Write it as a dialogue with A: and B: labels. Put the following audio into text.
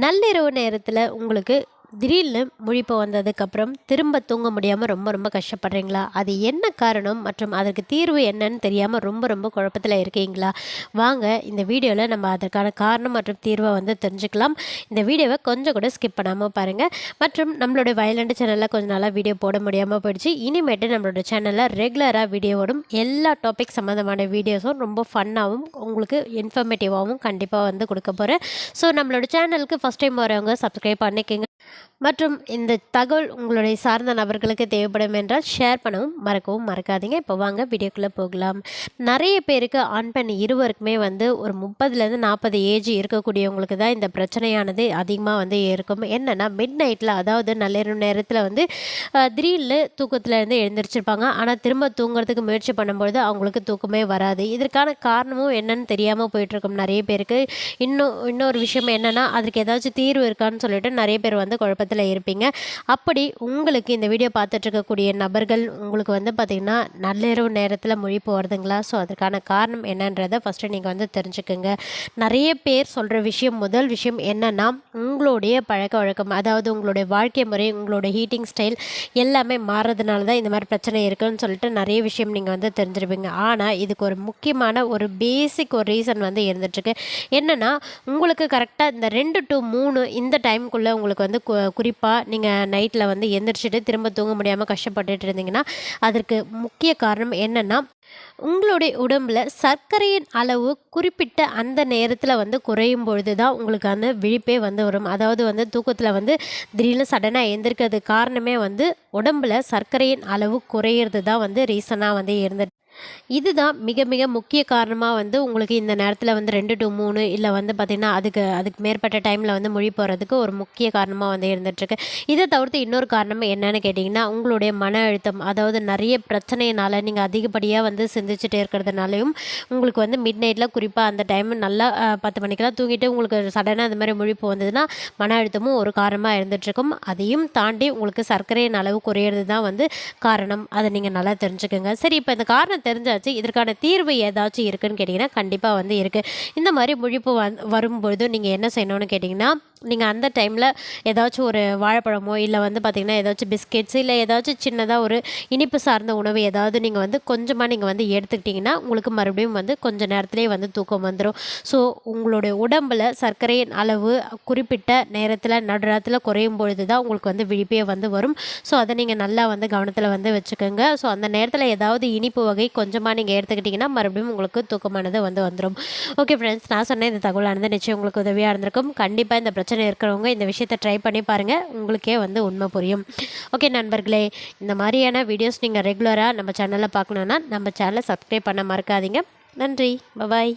A: நள்ளிரவு நேரத்தில் உங்களுக்கு திடீர்னு முழிப்பு வந்ததுக்கப்புறம் திரும்ப தூங்க முடியாமல் ரொம்ப ரொம்ப கஷ்டப்படுறீங்களா? அது என்ன காரணம் மற்றும் அதற்கு தீர்வு என்னன்னு தெரியாமல் ரொம்ப ரொம்ப குழப்பத்தில் இருக்கீங்களா? வாங்க இந்த வீடியோவில் நம்ம அதற்கான காரணம் மற்றும் தீர்வை வந்து தெரிஞ்சுக்கலாம். இந்த வீடியோவை கொஞ்சம் கூட ஸ்கிப் பண்ணாமல் பாருங்கள் மற்றும் நம்மளுடைய வயலண்ட் சேனலில் கொஞ்சம் நாளாக வீடியோ போட முடியாமல் போயிடுச்சு. இனிமேட்டு நம்மளோட சேனலில் ரெகுலராக வீடியோவோடும் எல்லா டாபிக் சம்மந்தமான வீடியோஸும் ரொம்ப ஃபன்னாகவும் உங்களுக்கு இன்ஃபர்மேட்டிவாகவும் கண்டிப்பாக வந்து கொடுக்க போகிறேன் ஸோ நம்மளோட சேனலுக்கு ஃபஸ்ட் டைம் வரவங்க சப்ஸ்கிரைப் பண்ணிக்கோங்க. மற்றும் இந்த தகவல் உங்களுடைய சார்ந்த நபர்களுக்கு தேவைப்படும் என்றால் ஷேர் பண்ணவும் மறக்கவும் மறக்காதீங்க. இப்போ வாங்க வீடியோக்குள்ளே போகலாம். நிறைய பேருக்கு ஆண் பெண் இருவருக்குமே வந்து ஒரு முப்பதுலேருந்து நாற்பது ஏஜ் இருக்கக்கூடியவங்களுக்கு தான் இந்த பிரச்சனையானது அதிகமாக வந்து இருக்கும். என்னென்னா மிட் நைட்டில் அதாவது நள்ளிரவு நேரத்தில் வந்து அஹ், திடீர்னு தூக்கத்தில் இருந்து எழுந்திரிச்சிருப்பாங்க. ஆனால் திரும்ப தூங்குறதுக்கு முயற்சி பண்ணும்பொழுது அவங்களுக்கு தூக்கமே வராது. இதற்கான காரணமும் என்னன்னு தெரியாமல் போயிட்டுருக்கும் நிறைய பேருக்கு. இன்னும் இன்னொரு விஷயம் என்னென்னா அதுக்கு ஏதாச்சும் தீர்வு இருக்கான்னு சொல்லிட்டு நிறைய பேர் வந்து குழப்பத்தில் இருப்பீங்க. அப்படி உங்களுக்கு இந்த வீடியோ பார்த்துட்ருக்கக்கூடிய நபர்கள் உங்களுக்கு வந்து பார்த்திங்கன்னா நள்ளிரவு நேரத்தில் மொழி வருதுங்களா ஸோ அதற்கான காரணம் என்னன்றதை ஃபஸ்ட்டு நீங்கள் வந்து தெரிஞ்சுக்கோங்க. நிறைய பேர் சொல்கிற விஷயம் முதல் விஷயம் என்னென்னா உங்களுடைய பழக்க வழக்கம் அதாவது உங்களுடைய வாழ்க்கை முறை உங்களுடைய ஹீட்டிங் ஸ்டைல் எல்லாமே மாறுறதுனால தான் இந்த மாதிரி பிரச்சனை இருக்குன்னு சொல்லிட்டு நிறைய விஷயம் நீங்கள் வந்து தெரிஞ்சிருப்பீங்க. ஆனால் இதுக்கு ஒரு முக்கியமான ஒரு பேசிக் ஒரு ரீசன் வந்து இருந்துகிட்ருக்கு என்னென்னா உங்களுக்கு கரெக்டாக இந்த ரெண்டு டு மூணு இந்த டைமுக்குள்ளே உங்களுக்கு வந்து குறிப்பாக நீங்கள் நைட்டில் வந்து எந்திரிச்சிட்டு திரும்ப தூங்க முடியாமல் கஷ்டப்பட்டுட்டு இருந்தீங்கன்னா அதற்கு முக்கிய காரணம் என்னென்னா உங்களுடைய உடம்பில் சர்க்கரையின் அளவு குறிப்பிட்ட அந்த நேரத்தில் வந்து குறையும் பொழுது தான் உங்களுக்கு அந்த விழிப்பே வந்து வரும். அதாவது வந்து தூக்கத்தில் வந்து திடீர்னு சடனாக எழுந்திருக்கிறது காரணமே வந்து உடம்புல சர்க்கரையின் அளவு குறையிறது தான் வந்து ரீசனாக வந்து இருந்துட்டு இதுதான் மிக மிக முக்கிய காரணமாக வந்து உங்களுக்கு இந்த நேரத்தில் வந்து ரெண்டு டு மூணு இல்லை வந்து பார்த்திங்கன்னா அதுக்கு அதுக்கு மேற்பட்ட டைமில் வந்து மொழி போகிறதுக்கு ஒரு முக்கிய காரணமாக வந்து இருந்துகிட்ருக்கு இதை தவிர்த்து இன்னொரு காரணம் என்னென்னு கேட்டிங்கன்னா உங்களுடைய மன அழுத்தம் அதாவது நிறைய பிரச்சனையினால் நீங்கள் அதிகப்படியாக வந்து சிந்திச்சுட்டே இருக்கிறதுனாலையும் உங்களுக்கு வந்து மிட் நைட்டில் குறிப்பாக அந்த டைம் நல்லா பத்து மணிக்கெல்லாம் தூங்கிட்டு உங்களுக்கு சடனாக இந்த மாதிரி முழிப்பு வந்ததுன்னா மன அழுத்தமும் ஒரு காரணமாக இருந்துகிட்ருக்கும் அதையும் தாண்டி உங்களுக்கு சர்க்கரையின் அளவு குறையிறது தான் வந்து காரணம். அதை நீங்கள் நல்லா தெரிஞ்சுக்கோங்க. சரி இப்போ இந்த காரணத்தை தெரிஞ்சாச்சு. இதற்கான தீர்வு ஏதாச்சும் இருக்குன்னு கேட்டிங்கன்னா கண்டிப்பாக வந்து இருக்குது இந்த மாதிரி முழிப்பு வந் வரும்பொழுது நீங்கள் என்ன செய்யணும்னு கேட்டிங்கன்னா நீங்கள் அந்த டைமில் ஏதாச்சும் ஒரு வாழைப்பழமோ இல்லை வந்து பார்த்திங்கன்னா ஏதாச்சும் பிஸ்கெட்ஸ் இல்லை ஏதாச்சும் சின்னதாக ஒரு இனிப்பு சார்ந்த உணவு ஏதாவது நீங்கள் வந்து கொஞ்சமாக நீங்கள் வந்து எடுத்துக்கிட்டிங்கன்னா உங்களுக்கு மறுபடியும் வந்து கொஞ்சம் நேரத்துலேயே வந்து தூக்கம் வந்துடும் ஸோ உங்களுடைய உடம்பில் சர்க்கரையின் அளவு குறிப்பிட்ட நேரத்தில் நடுராத்தில் குறையும் பொழுது தான் உங்களுக்கு வந்து விழிப்பே வந்து வரும். ஸோ அதை நீங்கள் நல்லா வந்து கவனத்தில் வந்து வச்சுக்கோங்க. ஸோ அந்த நேரத்தில் ஏதாவது இனிப்பு வகை கொஞ்சமாக நீங்கள் எடுத்துக்கிட்டிங்கன்னா மறுபடியும் உங்களுக்கு தூக்கமானது வந்து வந்துடும் ஓகே ஃப்ரெண்ட்ஸ் நான் சொன்ன இந்த தகவலானது நிச்சயம் உங்களுக்கு உதவியாக இருந்திருக்கும். கண்டிப்பாக இந்த பிரச்சனை இருக்கிறவங்க இந்த விஷயத்தை ட்ரை பண்ணி பாருங்கள் உங்களுக்கே வந்து உண்மை புரியும். ஓகே நண்பர்களே இந்த மாதிரியான வீடியோஸ் நீங்கள் ரெகுலராக நம்ம சேனலில் பார்க்கணுன்னா நம்ம சேனலை சப்ஸ்கிரைப் பண்ண மறக்காதீங்க. நன்றி. பபாய்